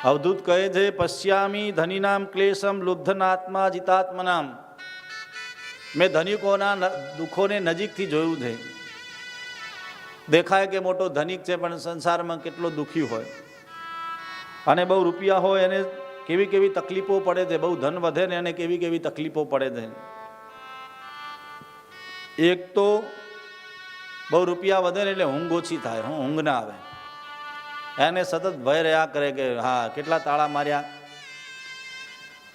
અવધૂત કહે છે પશ્યામી ધનીનામ ક્લેશમ લુબ્ધનાત્મા જીતાત્મનામ મેં ધનિકોના દુઃખોને નજીકથી જોયું છે દેખાય કે મોટો ધનિક છે પણ સંસારમાં કેટલો દુઃખી હોય અને બહુ રૂપિયા હોય એને કેવી કેવી તકલીફો પડે છે બહુ ધન વધે ને એને કેવી કેવી તકલીફો પડે છે એક તો બહુ રૂપિયા વધે ને એટલે ઊંઘ ઓછી થાય હું ઊંઘ ના આવે એને સતત ભય રહ્યા કરે કે, હા, કેટલા તાળા માર્યા?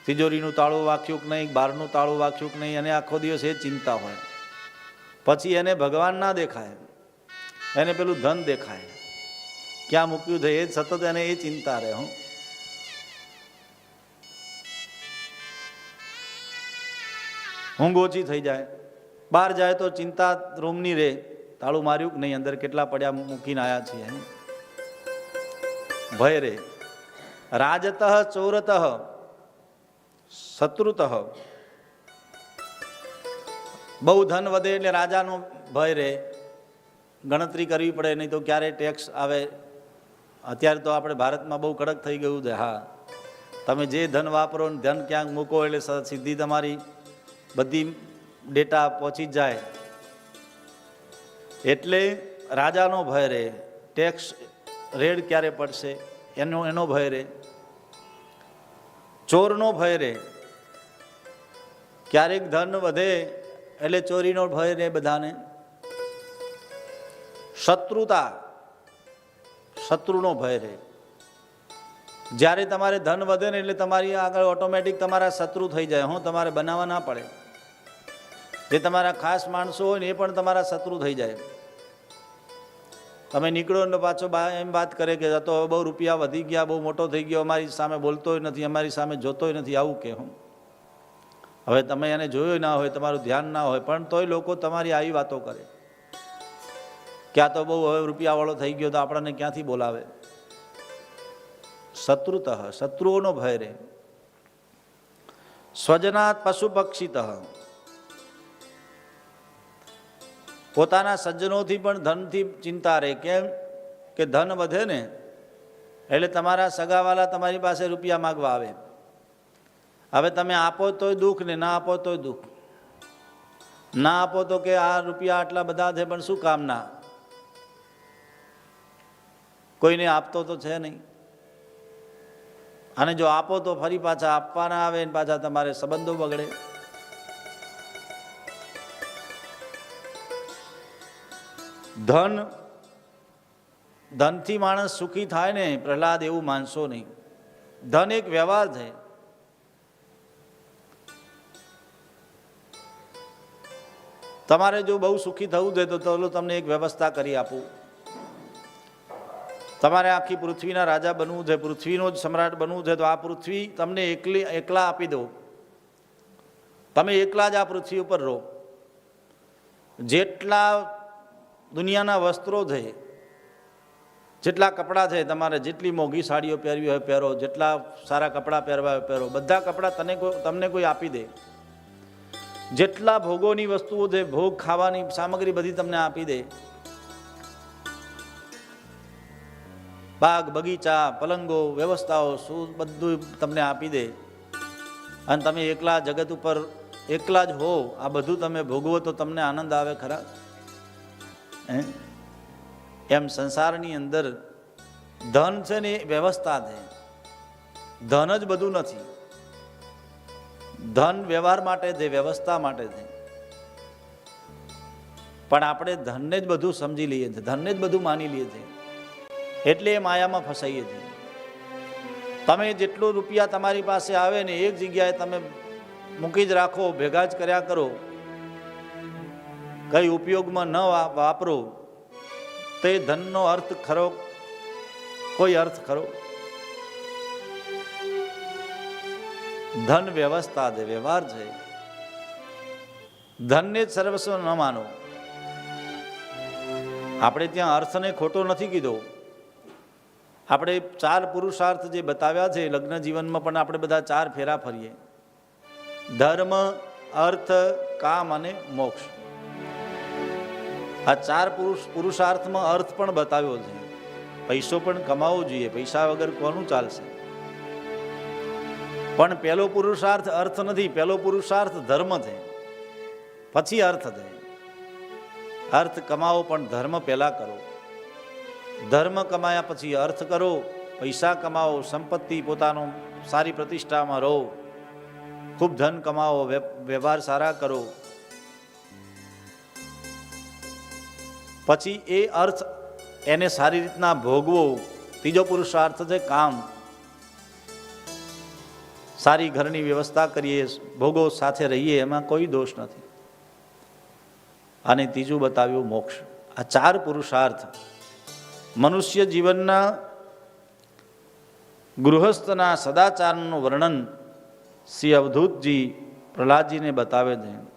તિજોરીનું તાળું વાંખ્યું કે નહીં બહારનું તાળું વાંખ્યું કે નહીં અને આખો દિવસ એ ચિંતા હોય. પછી એને ભગવાન ના દેખાય. એને પેલું ધન દેખાય. ક્યાં મૂક્યું છે એ સતત એને એ ચિંતા રહે, હું. ઊંઘ ઓછી થઈ જાય. બહાર જાય તો ચિંતા રૂમની રહે તાળું માર્યું કે નહીં, અંદર કેટલા પડ્યા મૂકીને આવ્યા છીએ એમ. ભય રે રાજત ચોરત શત્રુત. બહુ ધન વધે એટલે રાજાનો ભય રહે. ગણતરી કરવી પડે, નહીં તો ક્યારે ટેક્સ આવે. અત્યારે તો આપણે ભારતમાં બહુ કડક થઈ ગયું છે, હા. તમે જે ધન વાપરો ને ધન ક્યાંક મૂકો એટલે સીધી તમારી બધી ડેટા પહોંચી જાય. એટલે રાજાનો ભય રહે. ટેક્સ રેડ ક્યારે પડશે? એનો એનો ભય રહે ચોરનો ભય રહે ક્યારેક ધન વધે એટલે ચોરીનો ભય રહે બધાને. શત્રુતા, શત્રુનો ભય રહે જ્યારે તમારે ધન વધે ને એટલે તમારી આગળ ઓટોમેટિક તમારા શત્રુ થઈ જાય. હું તમારે બનાવવા ના પડે. જે તમારા ખાસ માણસો હોય ને એ પણ તમારા શત્રુ થઈ જાય. તમે નીકળો ને પાછો એમ વાત કરે કે તો બહુ રૂપિયા વધી ગયા, બહુ મોટો થઈ ગયો, અમારી સામે બોલતોય નથી, અમારી સામે જોતોય નથી, આવું કે હું હવે તમે એને જોયો ના હોય, તમારું ધ્યાન ના હોય, પણ તોય લોકો તમારી આવી વાતો કરે. ક્યાં તો બહુ હવે રૂપિયાવાળો થઈ ગયો તો આપણને ક્યાંથી બોલાવે? શત્રુત, શત્રુઓનો ભય રહે. સ્વજનાત પશુ પક્ષીત. પોતાના સજ્જનોથી પણ ધનથી ચિંતા રહે. કેમ? કે ધન વધે ને, એટલે તમારા સગાવાલા તમારી પાસે રૂપિયા માગવા આવે. હવે તમે આપો તોય દુઃખ ને, ના આપો તોય દુઃખ. ના આપો તો કે આ રૂપિયા આટલા બધા છે, પણ શું કામના? કોઈને આપતો તો છે નહીં. અને જો આપો તો ફરી પાછા આપવાના આવે ને પાછા તમારે સંબંધો બગડે. ધન, ધનથી માણસ સુખી થાય ને, પ્રહલાદ એવું માનશો નહીં. ધન એક વ્યવહાર છે. તમારે જો બહુ સુખી થવું છે તો ચલો તમને એક વ્યવસ્થા કરી આપું. તમારે આખી પૃથ્વીના રાજા બનવું છે, પૃથ્વીનો જ સમ્રાટ બનવું છે, તો આ પૃથ્વી તમને એકલી, એકલા આપી દો તમે એકલા જ આ પૃથ્વી ઉપર રહો. જેટલા દુનિયાના વસ્ત્રો છે. જેટલા કપડાં છે, તમારે જેટલી મોંઘી સાડીઓ પહેરવી હોય પહેરો, જેટલા સારા કપડાં પહેરવા હોય પહેરો, બધા કપડાં તને કોઈ, તમને કોઈ આપી દે. જેટલા ભોગોની વસ્તુઓ છે ભોગ ખાવાની સામગ્રી બધી તમને આપી દે. બાગ, બગીચા, પલંગો, વ્યવસ્થાઓ, શું બધું તમને આપી દે. અને તમે એકલા જગત ઉપર એકલા જ હો, આ બધું તમે ભોગવો તો તમને આનંદ આવે ખરા? એમ સંસારની અંદર ધન છે ને એ વ્યવસ્થા છે. ધન જ બધું નથી. ધન વ્યવહાર માટે છે, વ્યવસ્થા માટે છે. પણ આપણે ધનને જ બધું સમજી લઈએ છીએ, ધનને જ બધું માની લઈએ છીએ. એટલે એ માયામાં ફસાઈએ છીએ. તમે જેટલું રૂપિયા તમારી પાસે આવે ને એક જગ્યાએ તમે મૂકી જ રાખો, ભેગા જ કર્યા કરો કઈ ઉપયોગમાં ન વાપરો. તે ધનનો અર્થ ખરો? કોઈ અર્થ ખરો? ધન વ્યવસ્થા છે, વ્યવહાર છે. ધનને જ સર્વસ્વ ન માનો. આપણે ત્યાં અર્થને ખોટો નથી કીધો. આપણે ચાર પુરુષાર્થ જે બતાવ્યા છે, લગ્ન જીવનમાં પણ આપણે બધા ચાર ફેરા ફરીએ. ધર્મ, અર્થ, કામ અને મોક્ષ. આ ચાર પુરુષ પુરુષાર્થમાં અર્થ પણ બતાવ્યો છે. પૈસો પણ કમાવવો જોઈએ, પૈસા વગર કોનું ચાલશે? પણ પહેલો પુરુષાર્થ અર્થ નથી પહેલો પુરુષાર્થ ધર્મ છે. પછી અર્થ છે. અર્થ કમાવો પણ ધર્મ પહેલા કરો. ધર્મ કમાયા પછી અર્થ કરો, પૈસા કમાવો, સંપત્તિ પોતાનો સારી પ્રતિષ્ઠામાં રહો. ખૂબ ધન કમાવો વ્યવહાર સારા કરો. પછી એ અર્થ એને સારી રીતના ભોગવો, ત્રીજો પુરુષાર્થ છે કામ. સારી ઘરની વ્યવસ્થા કરીએ, ભોગો સાથે રહીએ, એમાં કોઈ દોષ નથી. અને ત્રીજું બતાવ્યું મોક્ષ. આ ચાર પુરુષાર્થ મનુષ્ય જીવનના ગૃહસ્થના સદાચારનું વર્ણન શ્રી અવધૂતજી પ્રહલાદજીને બતાવે છે.